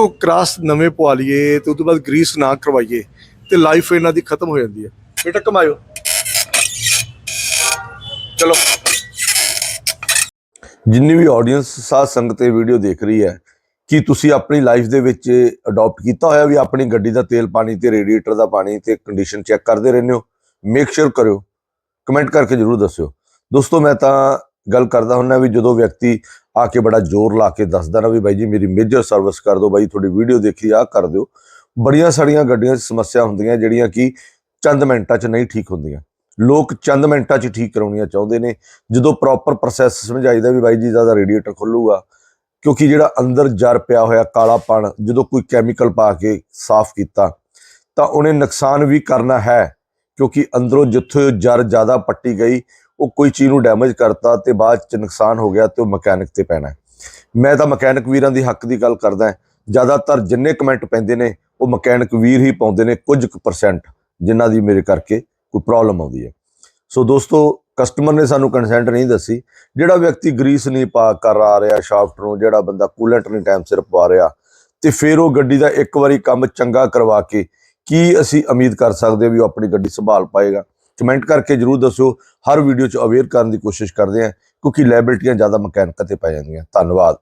ਇੱਥੋਂ ਕ੍ਰਾਸ ਨਵੇਂ ਪਵਾ ਲਈਏ ਤੇ ਉਸ ਤੋਂ ਬਾਅਦ ਗਰੀਸ ਨਾ ਕਰਵਾਈਏ ਤੇ ਲਾਈਫ ਇਹਨਾਂ ਦੀ ਖਤਮ ਹੋ ਜਾਂਦੀ ਹੈ। ਬੇਟਾ ਕਮਾਇਓ। ਚਲੋ। ਜਿੰਨੀ ਵੀ ਆਡੀਅנס ਸਾਧ ਸੰਗਤ ਇਹ ਵੀਡੀਓ ਦੇਖ ਰਹੀ ਹੈ ਕੀ ਤੁਸੀਂ ਆਪਣੀ ਲਾਈਫ ਦੇ ਵਿੱਚ ਅਡਾਪਟ ਕੀਤਾ ਹੋਇਆ ਵੀ ਆਪਣੀ ਗੱਡੀ ਦਾ ਤੇਲ ਪਾਣੀ ਤੇ ਰੇਡੀਏਟਰ ਦਾ ਪਾਣੀ ਤੇ ਕੰਡੀਸ਼ਨ ਚੈੱਕ ਕਰਦੇ ਰਹਿੰਦੇ ਹੋ ਮੇਕ ਸ਼ੋਰ ਕਰਿਓ। ਕਮੈਂਟ ਕਰਕੇ ਜਰੂਰ ਦੱਸਿਓ। ਦੋਸਤੋ, ਮੈਂ ਤਾਂ ਗੱਲ ਕਰਦਾ ਹੁੰਨਾ ਵੀ ਜਦੋਂ ਵਿਅਕਤੀ ਆ ਕੇ ਬੜਾ ਜ਼ੋਰ ਲਾ ਕੇ ਦੱਸਦਾ ਨਾ ਵੀ ਬਾਈ ਜੀ ਮੇਰੀ ਮੇਜਰ ਸਰਵਿਸ ਕਰ ਦਿਓ, ਬਾਈ ਤੁਹਾਡੀ ਵੀਡੀਓ ਦੇਖੀ ਆ ਕਰ ਦਿਓ। ਬੜੀਆਂ ਸਾਰੀਆਂ ਗੱਡੀਆਂ 'ਚ ਸਮੱਸਿਆ ਹੁੰਦੀਆਂ ਜਿਹੜੀਆਂ ਕਿ ਚੰਦ ਮਿੰਟਾਂ 'ਚ ਨਹੀਂ ਠੀਕ ਹੁੰਦੀਆਂ। ਲੋਕ ਚੰਦ ਮਿੰਟਾਂ 'ਚ ਠੀਕ ਕਰਾਉਣੀਆਂ ਚਾਹੁੰਦੇ ਨੇ। ਜਦੋਂ ਪ੍ਰੋਪਰ ਪ੍ਰੋਸੈਸ ਸਮਝਾਈਦਾ ਵੀ ਬਾਈ ਜੀ ਦਾ ਰੇਡੀਏਟਰ ਖੁੱਲੂਗਾ, ਕਿਉਂਕਿ ਜਿਹੜਾ ਅੰਦਰ ਜਰ ਪਿਆ ਹੋਇਆ ਕਾਲਾਪਣ, ਜਦੋਂ ਕੋਈ ਕੈਮੀਕਲ ਪਾ ਕੇ ਸਾਫ਼ ਕੀਤਾ, ਤਾਂ ਉਹਨੇ ਨੁਕਸਾਨ ਵੀ ਕਰਨਾ ਹੈ, ਕਿਉਂਕਿ ਅੰਦਰੋਂ ਜਿੱਥੇ ਜਰ ਜ਼ਿਆਦਾ ਪੱਟੀ ਗਈ ਉਹ ਕੋਈ ਚੀਜ਼ ਨੂੰ ਡੈਮੇਜ ਕਰਤਾ ਤੇ ਬਾਅਦ ਚ ਨੁਕਸਾਨ ਹੋ ਗਿਆ ਤੇ ਉਹ ਮਕੈਨਿਕ ਤੇ ਪੈਣਾ ਮੈਂ ਤਾਂ ਮਕੈਨਿਕ ਵੀਰਾਂ ਦੀ ਹੱਕ ਦੀ ਗੱਲ ਕਰਦਾ ਜ਼ਿਆਦਾਤਰ ਜਿੰਨੇ ਕਮੈਂਟ ਪੈਂਦੇ ਨੇ, ਉਹ ਮਕੈਨਿਕ ਵੀਰ ਹੀ ਪਾਉਂਦੇ ਨੇ ਕੁਝ ਕੁ ਪਰਸੈਂਟ ਜਿਨ੍ਹਾਂ ਦੀ ਮੇਰੇ ਕਰਕੇ ਕੋਈ ਪ੍ਰੋਬਲਮ ਆਉਂਦੀ ਹੈ। ਸੋ ਦੋਸਤੋ ਕਸਟਮਰ ਨੇ ਸਾਨੂੰ ਕੰਸੈਂਟ ਨਹੀਂ ਦੱਸੀ। ਜਿਹੜਾ ਵਿਅਕਤੀ ਗਰੀਸ ਨਹੀਂ ਪਾ ਕਰ ਆ ਰਿਹਾ ਸ਼ਾਫਟ ਨੂੰ, ਜਿਹੜਾ ਬੰਦਾ ਕੂਲੈਂਟ ਨਹੀਂ ਟਾਈਮ ਸਿਰ ਪਾ ਰਿਹਾ, ਤੇ ਫਿਰ ਉਹ ਗੱਡੀ ਦਾ ਇੱਕ ਵਾਰੀ ਕੰਮ ਚੰਗਾ ਕਰਵਾ ਕੇ ਕੀ ਅਸੀਂ ਉਮੀਦ ਕਰ ਸਕਦੇ ਵੀ ਉਹ ਆਪਣੀ ਗੱਡੀ ਸੰਭਾਲ ਪਾਏਗਾ? ਕਮੈਂਟ ਕਰਕੇ ਜਰੂਰ ਦੱਸਿਓ। ਹਰ ਵੀਡੀਓ 'ਚ ਅਵੇਅਰ ਕਰਨ ਦੀ ਕੋਸ਼ਿਸ਼ ਕਰਦੇ ਹਾਂ, ਕਿਉਂਕਿ ਲਾਇਬਿਲਟੀਆਂ ਜ਼ਿਆਦਾ ਮਕੈਨਿਕਾਂ ਤੇ ਪੈ ਜਾਂਦੀਆਂ। ਧੰਨਵਾਦ।